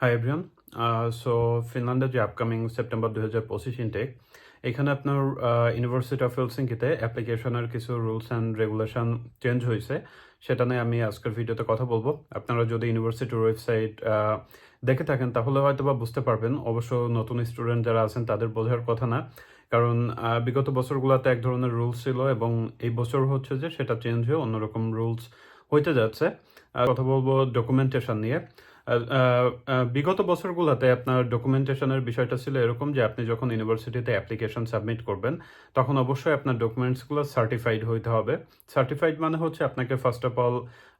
Hi everyone so ফিনল্যান্ডের যে upcoming September দুই হাজার পঁচিশ ইনটেক এখানে আপনার ইউনিভার্সিটি অফ হেলসিঙ্কিতে অ্যাপ্লিকেশনের কিছু রুলস অ্যান্ড রেগুলেশন চেঞ্জ হয়েছে। সেটা নিয়ে আমি আজকের ভিডিওতে কথা বলব। আপনারা যদি ইউনিভার্সিটির ওয়েবসাইট দেখে থাকেন তাহলে হয়তো বা বুঝতে পারবেন। অবশ্য নতুন স্টুডেন্ট যারা আছেন তাদের বোঝার কথা না। কারণ আহ, বিগত বছরগুলোতে এক ধরনের রুলস ছিল এবং এই বছর হচ্ছে যে সেটা চেঞ্জ হয়ে অন্যরকম রুলস হইতে যাচ্ছে। কথা বলব ডকুমেন্টেশন নিয়ে। বিগত বছরগুলোতে আপনার ডকুমেন্টেশনের বিষয়টা ছিল এরকম যে আপনি যখন ইউনিভার্সিটিতে অ্যাপ্লিকেশন সাবমিট করবেন, তখন অবশ্যই আপনার ডকুমেন্টসগুলো সার্টিফাইড হইতে হবে। সার্টিফাইড মানে হচ্ছে আপনাকে ফার্স্ট অফ অল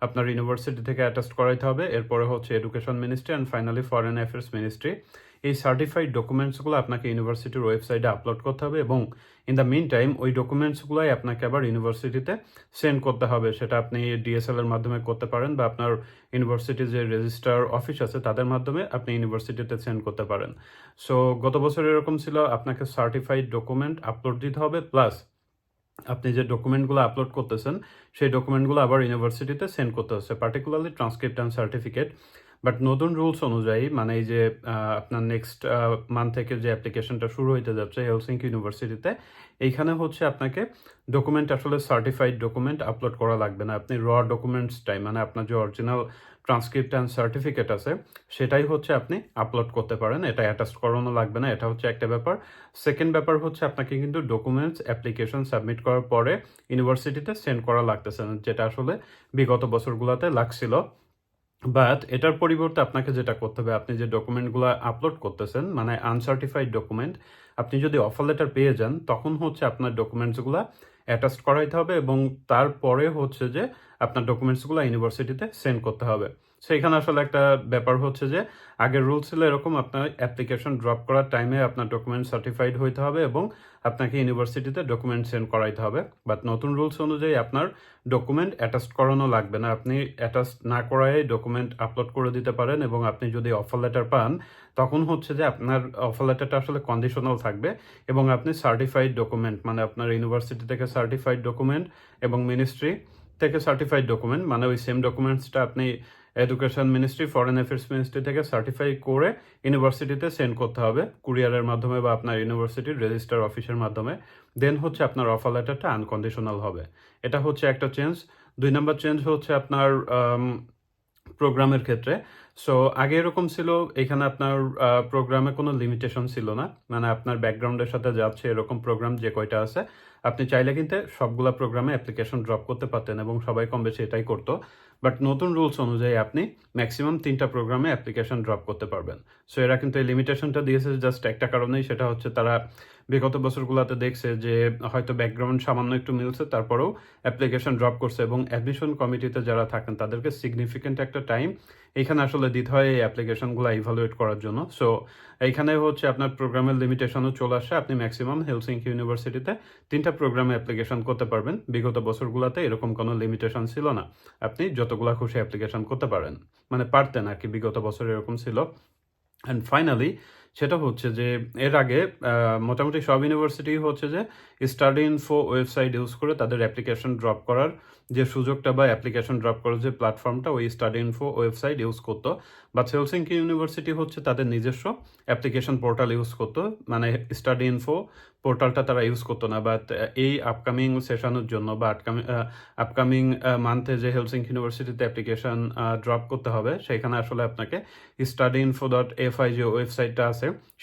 আপনার ইউনিভার্সিটি থেকে অ্যাটাস্ট করাইতে হবে। এরপরে হচ্ছে education ministry and finally foreign affairs ministry এই সার্টিফাইড ডকুমেন্টসগুলো আপনাকে ইউনিভার্সিটির ওয়েবসাইটে আপলোড করতে হবে এবং ইন দ্য মিন টাইম ওই ডকুমেন্টসগুলোই আপনাকে আবার ইউনিভার্সিটিতে সেন্ড করতে হবে। সেটা আপনি ডিএসএল এর মাধ্যমে করতে পারেন বা আপনার ইউনিভার্সিটির যে রেজিস্টার অফিস আছে, তাদের মাধ্যমে আপনি ইউনিভার্সিটিতে সেন্ড করতে পারেন। সো গত বছর এরকম ছিল, আপনাকে সার্টিফাইড ডকুমেন্ট আপলোড দিতে হবে প্লাস আপনি যে ডকুমেন্টগুলো আপলোড করতেছেন, সেই ডকুমেন্টগুলো আবার ইউনিভার্সিটিতে সেন্ড করতে হচ্ছে particularly transcript and certificate but নতুন রুলস অনুযায়ী মানে এই যে আপনার নেক্সট মান্থ থেকে যে অ্যাপ্লিকেশনটা শুরু হইতে যাচ্ছে হেলসিঙ্কি ইউনিভার্সিটিতে এইখানে হচ্ছে আপনাকে ডকুমেন্ট আসলে সার্টিফাইড ডকুমেন্ট আপলোড করা লাগবে না। আপনি র ডকুমেন্টসটাই মানে আপনার যে অরিজিনাল ট্রান্সক্রিপ্ট অ্যান্ড সার্টিফিকেট আছে, সেটাই হচ্ছে আপনি আপলোড করতে পারেন। এটা অ্যাটাচ করানো লাগবে না, এটা হচ্ছে একটা ব্যাপার। সেকেন্ড ব্যাপার হচ্ছে আপনাকে কিন্তু ডকুমেন্টস অ্যাপ্লিকেশন সাবমিট করার পরে ইউনিভার্সিটিতে সেন্ড করা লাগতেছে না, যেটা আসলে বিগত বছরগুলোতে লাগছিল। বাট এটার পরিবর্তে আপনাকে যেটা করতে হবে, আপনি যে ডকুমেন্টগুলো আপলোড করতেছেন মানে আনসার্টিফাইড ডকুমেন্ট আপনি যদি অফার লেটার পেয়ে যান, তখন হচ্ছে আপনার ডকুমেন্টসগুলো অ্যাটাচ করাইতে হবে এবং তারপরে হচ্ছে যে আপনার ডকুমেন্টসগুলো ইউনিভার্সিটিতে সেন্ড করতে হবে। সেইখানে আসলে একটা ব্যাপার হচ্ছে যে, আগের রুল ছিল এরকম, আপনার অ্যাপ্লিকেশন ড্রপ করার টাইমে আপনার ডকুমেন্ট সার্টিফাইড হইতে হবে এবং আপনাকে ইউনিভার্সিটিতে ডকুমেন্ট সেন্ড করাইতে হবে। বাট নতুন রুলস অনুযায়ী আপনার ডকুমেন্ট অ্যাটাচ করানো লাগবে না। আপনি অ্যাটাচ না করাই ডকুমেন্ট আপলোড করে দিতে পারেন এবং আপনি যদি অফার লেটার পান, তখন হচ্ছে যে আপনার অফার লেটারটা আসলে কন্ডিশনাল থাকবে এবং আপনি সার্টিফাইড ডকুমেন্ট মানে আপনার ইউনিভার্সিটি থেকে সার্টিফাইড ডকুমেন্ট এবং মিনিস্ট্রি থেকে সার্টিফাইড ডকুমেন্ট মানে ওই সেম ডকুমেন্টসটা আপনি education ministry foreign affairs ministry থেকে সার্টিফাই করে ইউনিভার্সিটিতে সেন্ড করতে হবে কুরিয়ারের মাধ্যমে বা আপনার ইউনিভার্সিটির রেজিস্টার অফিসের মাধ্যমে। দেন হচ্ছে আপনার অফার লেটারটা আনকন্ডিশনাল হবে। এটা হচ্ছে একটা চেঞ্জ দুই নম্বর চেঞ্জ হচ্ছে আপনার প্রোগ্রামের ক্ষেত্রে। সো আগে এরকম ছিল, এখানে আপনার প্রোগ্রামে কোনো লিমিটেশন ছিল না। মানে আপনার ব্যাকগ্রাউন্ডের সাথে যাচ্ছে এরকম প্রোগ্রাম যে কয়টা আছে। আপনি চাইলে কিন্তু সবগুলা প্রোগ্রামে অ্যাপ্লিকেশন ড্রপ করতে পারতেন এবং সবাই কম বেশি এটাই করতো। বাট নতুন রুলস অনুযায়ী আপনি ম্যাক্সিমাম তিনটা প্রোগ্রামে অ্যাপ্লিকেশন ড্রপ করতে পারবেন। সো এরা কিন্তু এই লিমিটেশনটা দিয়েছে জাস্ট একটা কারণেই, সেটা হচ্ছে তারা বিগত বছরগুলোতে দেখছে যে হয়তো ব্যাকগ্রাউন্ড সামান্য একটু মিলছে, তারপরেও অ্যাপ্লিকেশন ড্রপ করছে এবং অ্যাডমিশন কমিটিতে যারা থাকেন, তাদেরকে সিগনিফিকেন্ট একটা টাইম এখানে আসলে দিতে হয় এই অ্যাপ্লিকেশনগুলো ইভালুয়েট করার জন্য। সো এইখানে হচ্ছে আপনার প্রোগ্রামের লিমিটেশনও চলে আসে। আপনি ম্যাক্সিমাম হেলসিঙ্কি ইউনিভার্সিটিতে তিনটা প্রোগ্রামে অ্যাপ্লিকেশন করতে পারবেন। বিগত বছরগুলোতে এরকম কোনো লিমিটেশন ছিল না। আপনি যতগুলা খুশি অ্যাপ্লিকেশন করতে পারেন। মানে পারতেন আর কি, বিগত বছর এরকম ছিল। অ্যান্ড ফাইনালি সেটা হচ্ছে যে এর আগে মোটামুটি সব ইউনিভার্সিটি হচ্ছে যে স্টাডি ইনফো ওয়েবসাইট ইউজ করে তাদের অ্যাপ্লিকেশন ড্রপ করার যে সুযোগটা বা অ্যাপ্লিকেশন ড্রপ করার যে প্ল্যাটফর্মটা ওই স্টাডি ইনফো ওয়েবসাইট ইউজ করতো। বা হেলসিঙ্কি ইউনিভার্সিটি হচ্ছে তাদের নিজস্ব অ্যাপ্লিকেশন পোর্টাল ইউজ করতো। মানে স্টাডি ইনফো পোর্টালটা তারা ইউজ করতো না। বাট এই আপকামিং সেশনের জন্য বা আপকামিং আপকামিং মান্থে যে হেলসিং ইউনিভার্সিটিতে অ্যাপ্লিকেশন ড্রপ করতে হবে, সেখানে আসলে আপনাকে study info dot F I যে ওয়েবসাইটটা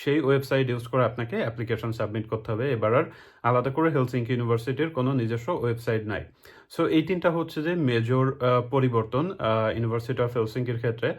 সেই ওয়েবসাইট ইউজ করে আপনাকে অ্যাপ্লিকেশন সাবমিট করতে হবে। এবার আর আলাদা করে হেলসিঙ্কি ইউনিভার্সিটির কোনো নিজস্ব ওয়েবসাইট নাই। সো এই তিনটা হচ্ছে যে মেজর পরিবর্তন ইউনিভার্সিটি অফ হেলসিঙ্কির ক্ষেত্রে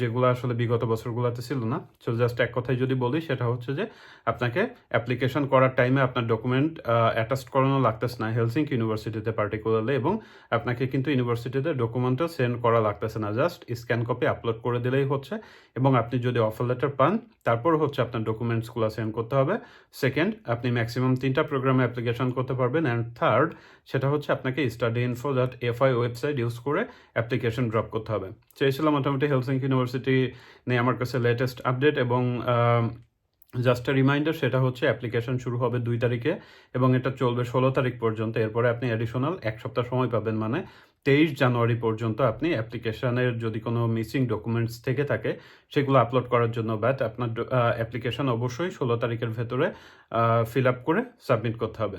যেগুলো আসলে বিগত বছরগুলোতে ছিল না। সো জাস্ট এক কথায় যদি বলি, সেটা হচ্ছে যে আপনাকে অ্যাপ্লিকেশন করার টাইমে আপনার ডকুমেন্ট অ্যাটাস্ট করানো লাগতেছে না হেলসিঙ্কি ইউনিভার্সিটিতে পার্টিকুলারলি এবং আপনাকে কিন্তু ইউনিভার্সিটিতে ডকুমেন্টও সেন্ড করা লাগতেছে না। জাস্ট স্ক্যান কপি আপলোড করে দিলেই হচ্ছে এবং আপনি যদি অফার লেটার পান, তারপর হচ্ছে আপনার ডকুমেন্টসগুলো সেন্ড করতে হবে। সেকেন্ড আপনি ম্যাক্সিমাম তিনটা প্রোগ্রামে অ্যাপ্লিকেশন করতে পারবেন। অ্যান্ড থার্ড সেটা হচ্ছে আপনাকে study info dot FI website use করে অ্যাপ্লিকেশন ড্রপ করতে হবে। ছিল মোটামুটি হেলসিঙ্কি ইউনিভার্সিটি নিয়ে আমার কাছে লেটেস্ট আপডেট এবং জাস্ট রিমাইন্ডার সেটা হচ্ছে অ্যাপ্লিকেশন শুরু হবে দুই তারিখে এবং এটা চলবে ষোলো তারিখ পর্যন্ত। এরপরে আপনি অ্যাডিশনাল এক সপ্তাহ সময় পাবেন মানে তেইশ জানুয়ারি পর্যন্ত আপনি অ্যাপ্লিকেশানের যদি কোনো মিসিং ডকুমেন্টস থেকে থাকে সেগুলো আপলোড করার জন্য ব্যাট আপনার অ্যাপ্লিকেশন অবশ্যই ষোলো তারিখের ভেতরে ফিল আপ করে সাবমিট করতে হবে।